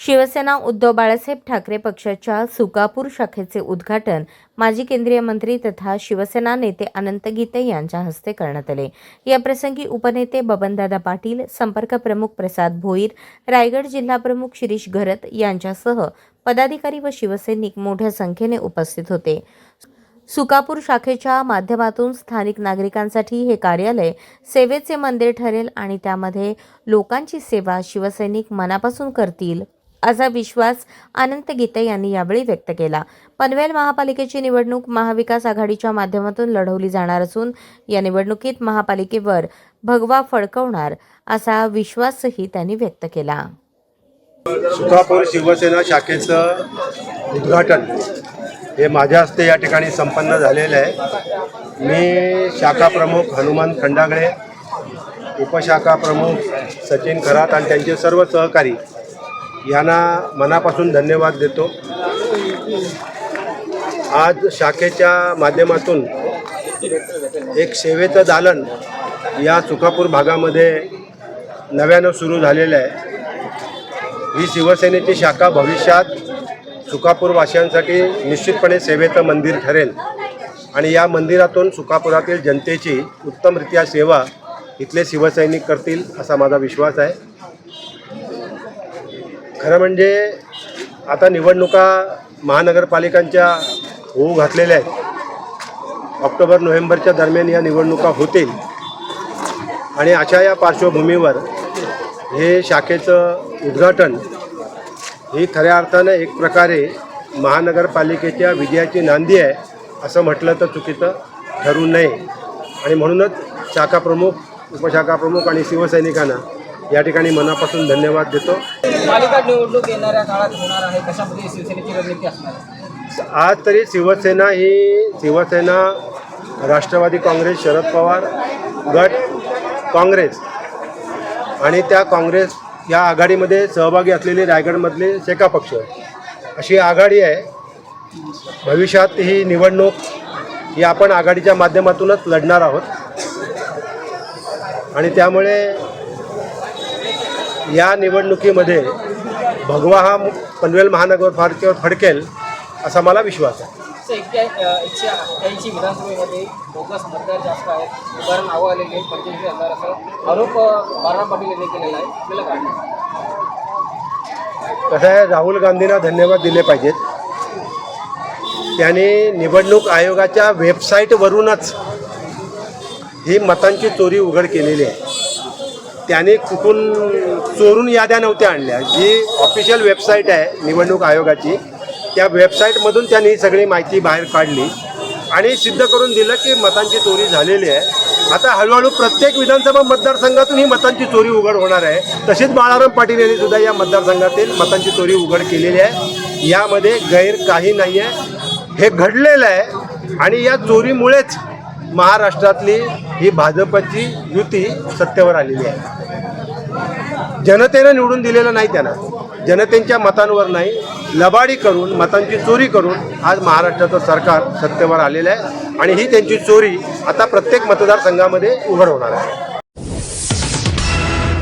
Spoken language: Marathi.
शिवसेना उद्धव बाळासाहेब ठाकरे पक्षाच्या सुकापूर शाखेचे उद्घाटन माजी केंद्रीय मंत्री तथा शिवसेना नेते अनंत गीते यांच्या हस्ते करण्यात आले. या प्रसंगी उपनेते बबनदादा पाटील संपर्क प्रमुख प्रसाद भोईर रायगड जिल्हा प्रमुख शिरीष घरत यांच्यासह पदाधिकारी व शिवसैनिक मोठ्या संख्येने उपस्थित होते. सुकापूर शाखेच्या माध्यमातून स्थानिक नागरिकांसाठी हे कार्यालय सेवेचे मंदिर ठरेल आणि त्यामध्ये लोकांची सेवा शिवसैनिक मनापासून करतील असा विश्वास अनंत गीते यांनी यावेळी व्यक्त केला. पनवेल महापालिकेची निवडणूक महाविकास आघाडीच्या माध्यमातून लढवली जाणार असून या निवडणुकीत महापालिकेवर भगवा फडकवणार असा विश्वासही त्यांनी व्यक्त केला. सुखापूर शिवसेना शाखेचं उद्घाटन हे माझ्या हस्ते या ठिकाणी संपन्न झालेलं आहे. मी शाखा प्रमुख हनुमान खंडागळे उपशाखा प्रमुख सचिन खरात आणि त्यांचे सर्व सहकारी यांना मनापासून धन्यवाद देतो. आज शाखेच्या माध्यमातून एक सेवेचं दालन या सुखापूर भागामध्ये नव्यानं सुरू झालेलं आहे. ही शिवसेनेची शाखा भविष्यात सुकापूरवासियांसाठी निश्चितपणे सेवेचं मंदिर ठरेल. आणि या मंदिरातून सुकापुरातील जनतेची उत्तमरित्या सेवा इथले शिवसैनिक करतील असा माझा विश्वास आहे. खरं म्हणजे आता निवडणुका महानगरपालिकांच्या होऊ घातलेल्या आहेत. ऑक्टोबर नोव्हेंबरच्या दरम्यान या निवडणुका होतील. आणि अशा या पार्श्वभूमीवर हे शाखेचं उद्घाटन ही खऱ्या अर्थानं एक प्रकारे महानगरपालिकेच्या विजयाची नांदी आहे असं म्हटलं तर चुकीचं ठरू नये. आणि म्हणूनच शाखा प्रमुख उपशाखा प्रमुख आणि शिवसैनिकांना या ठिकाणी मनापासून धन्यवाद देतो. पालिका निवडणूक येणाऱ्या काळात होणार आहे कशामध्ये शिवसेनेची रणनीती असणार आहे? आज तरी शिवसेना ही शिवसेना राष्ट्रवादी काँग्रेस शरद पवार गट काँग्रेस आणि त्या काँग्रेस या आघाडीमध्ये सहभागी असलेले रायगडमधले सेका पक्ष. अशी आघाडी आहे. भविष्यात ही निवडणूक ही आपण आघाडीच्या माध्यमातूनच लढणार आहोत. आणि त्यामुळे या निवडणुकीमध्ये भगवा हा पनवेल महानगरपालिकेवर फडकेल असा मला विश्वास आहे. असं एक्क्या एकशे अठ्ठ्याऐंशी विधानसभेमध्ये बोगस मतदार जास्त आहेत. उदाहरण नावं आलेले आहेत पंचवीस हजार असं. आरोप अ, पाटील यांनी केलेला आहे. आपल्याला काय कसं आहे राहुल गांधींना धन्यवाद दिले पाहिजेत. त्याने निवडणूक आयोगाच्या वेबसाईटवरूनच ही मतांची चोरी उघड केलेली आहे. त्याने कुठून चोरून याद्या नव्हत्या आणल्या. जी ऑफिशियल वेबसाईट आहे निवडणूक आयोगाची त्या वेबसाईटमधून त्यांनी ही सगळी माहिती बाहेर काढली आणि सिद्ध करून दिलं की मतांची चोरी झालेली आहे. आता हळूहळू प्रत्येक विधानसभा मतदारसंघातून ही मतांची चोरी उघड होणार आहे. तसेच बाळाराम पाटील यांनी सुद्धा या मतदारसंघातील मतांची चोरी उघड केलेली आहे. यामध्ये गैर काही नाही आहे. हे घडलेलं आहे आणि या चोरीमुळेच महाराष्ट्रातली ही भाजपची युती सत्तेवर आलेली आहे. जनतेनं निवडून दिलेलं नाही त्यांना. जनतेच्या मतांवर नाही. लबाडी करून मतांची चोरी करून आज महाराष्ट्राचं सरकार सत्तेवर आलेलं आहे आणि ही त्यांची चोरी आता प्रत्येक मतदारसंघामध्ये उघड होणार आहे.